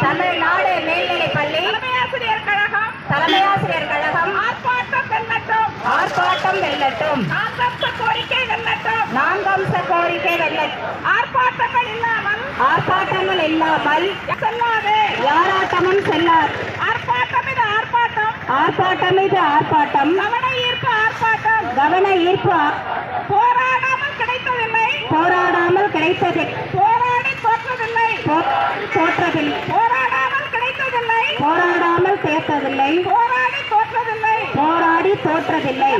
தமிழ்நாடு மேல்நிலைப் பள்ளி. தலைமையாசிரியர் கழகம். தலைமையாசிரியர் கழகம். ஆர்ப்பாட்டம் வெல்லட்டும். ஆர்ப்பாட்டம் வெல்லட்டும். நான்கம்ச கோரிக்கை வெல்லட்டும். நான்கம்ச கோரிக்கை வெல்லட்டும் ஆர்ப்பாட்டங்கள் இல்லாமல் ஆர்ப்பாட்டங்கள் இல்லாமல் செல்லாது. யாராட்டமும் செல்லார் ஆர்ப்பாட்டம் இது ஆர்ப்பாட்டம். ஆர்ப்பாட்டம் இது ஆர்ப்பாட்டம். கவன ஈர்ப்பு ஆர்ப்பாட்டம். கவன ஈர்ப்பு போராடாமல் கிடைத்ததில்லை போராடாமல் கிடைத்தது போராடி தோற்றதில்லை போ- தோற்றதில்லை போராடாமல் கிடைத்ததில்லை போராடாமல் தேர்த்ததில்லை போராடி தோற்றதில்லை. போராடி தோற்றதில்லை.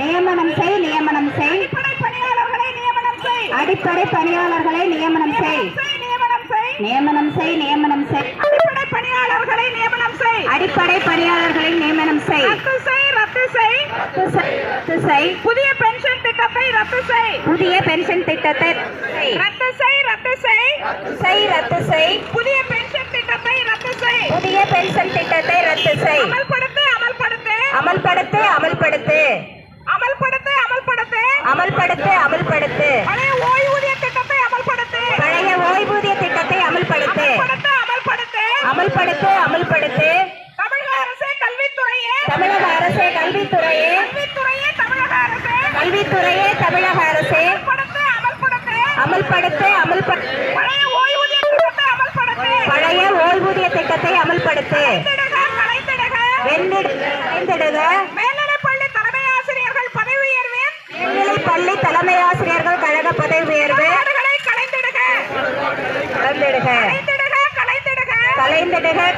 நியமனம் செய் நியமனம் செய். அடிப்படை பணியாளர்களை நியமனம் செய். நியமனம் செய். நியமனம் செய் நியமனம் செய். நியமனம் செய் அடிப்படை பணியாளர்களை நியமனம் செய். அடிப்படை பணியாளர்களை நியமனம் செய். ரத்து செய் ரத்து செய். ரத்து செய், புதிய பென்ஷன் திட்டத்தை ரத்து செய். புதிய பென்ஷன் திட்டத்தை. ரத்து செய் ரத்து செய். செய் ரத்து செய். புதிய பென்ஷன் திட்டத்தை ரத்து செய். புதிய பென்ஷன் திட்டத்தை திட்டங்களை அமல்படுத்து அமல்படுத்து. அமல்படுத்து அமல்படுத்து. அமல்படுத்து அமல்படுத்து. பழைய ஓய்வூதிய திட்டத்தை அமல்படுத்து. பழைய ஓய்வூதிய திட்டத்தை அமல்படுத்து. அமல்படுத்து அமல்படுத்து. தமிழக அரசு கல்வித்துறையே. தமிழக தமிழக அரசு. கல்வித்துறையே தமிழக பழைய ஓய்வூதிய திட்டத்தை அமல்படுத்து. திட்டத்தை அமல்படுத்து.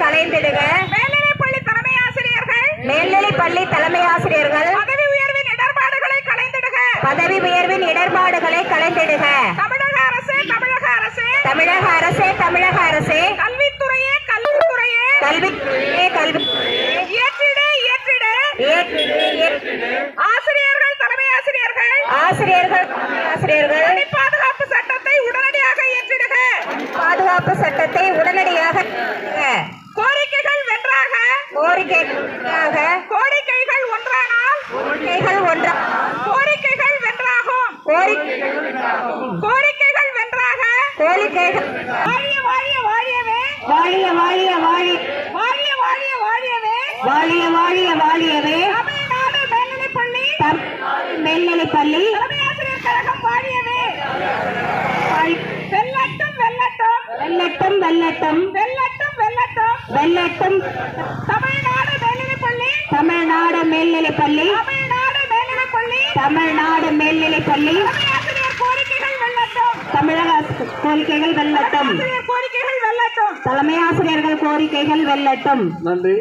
கலைந்திடுக மேல்நிலைப்பள்ளி தலைமை ஆசிரியர்கள். மேல்நிலை பள்ளி தலைமை ஆசிரியர்கள். பதவி உயர்வின் இடர்பாடுகளை கலைந்திடுக பதவி உயர்வின் இடர்பாடுகளை கலைந்திடுக தமிழக அரசு தமிழக அரசு. தமிழக அரசே தமிழக அரசே. கல்வித்துறையே கல்வித்துறையே. கல்வி கல்வி இயற்றிடு இயற்றிடு. ஆசிரியர்கள் தலைமை ஆசிரியர்கள். ஆசிரியர்கள் ஆசிரியர்கள். பாதுகாப்பு சட்டத்தை உடனடியாக இயற்றிடுக பாதுகாப்பு சட்டத்தை உடனடியாக கோரிக்கைக்காக கோரிக்கைகள் ஒன்றானால் கோரிக்கைகள் ஒன்றா. கோரிக்கைகள் வென்றாகும். கோரிக்கை கோரிக்கைகள் வென்றாக கோரிக்கைகள். வாழிய வாழிய வாழியவே. வாழிய வாழிய வாழி. வாழிய வாழிய வாழியவே. வாழிய வாழிய வாழியவே. தமிழ்நாடு மேல்நிலைப் பள்ளி தலைமை ஆசிரியர் கழகம் வாழியவே. வாழ்- வெல்லட்டும் வெல்லட்டும் வெல்லட்டும் வெல்லட்டும் வெள்ளட்டும் தமிழ்நாடு மேல்நிலைப்பள்ளி தமிழ்நாடு மேல்நிலைப்பள்ளி தமிழ்நாடு மேல்நிலைப்பள்ளி தமிழ்நாடு மேல்நிலைப்பள்ளி தமிழக கோரிக்கைகள் வெள்ளட்டும். கோரிக்கைகள் வெள்ளட்டும். தலைமை ஆசிரியர்கள் கோரிக்கைகள் வெள்ளட்டும். நன்றி.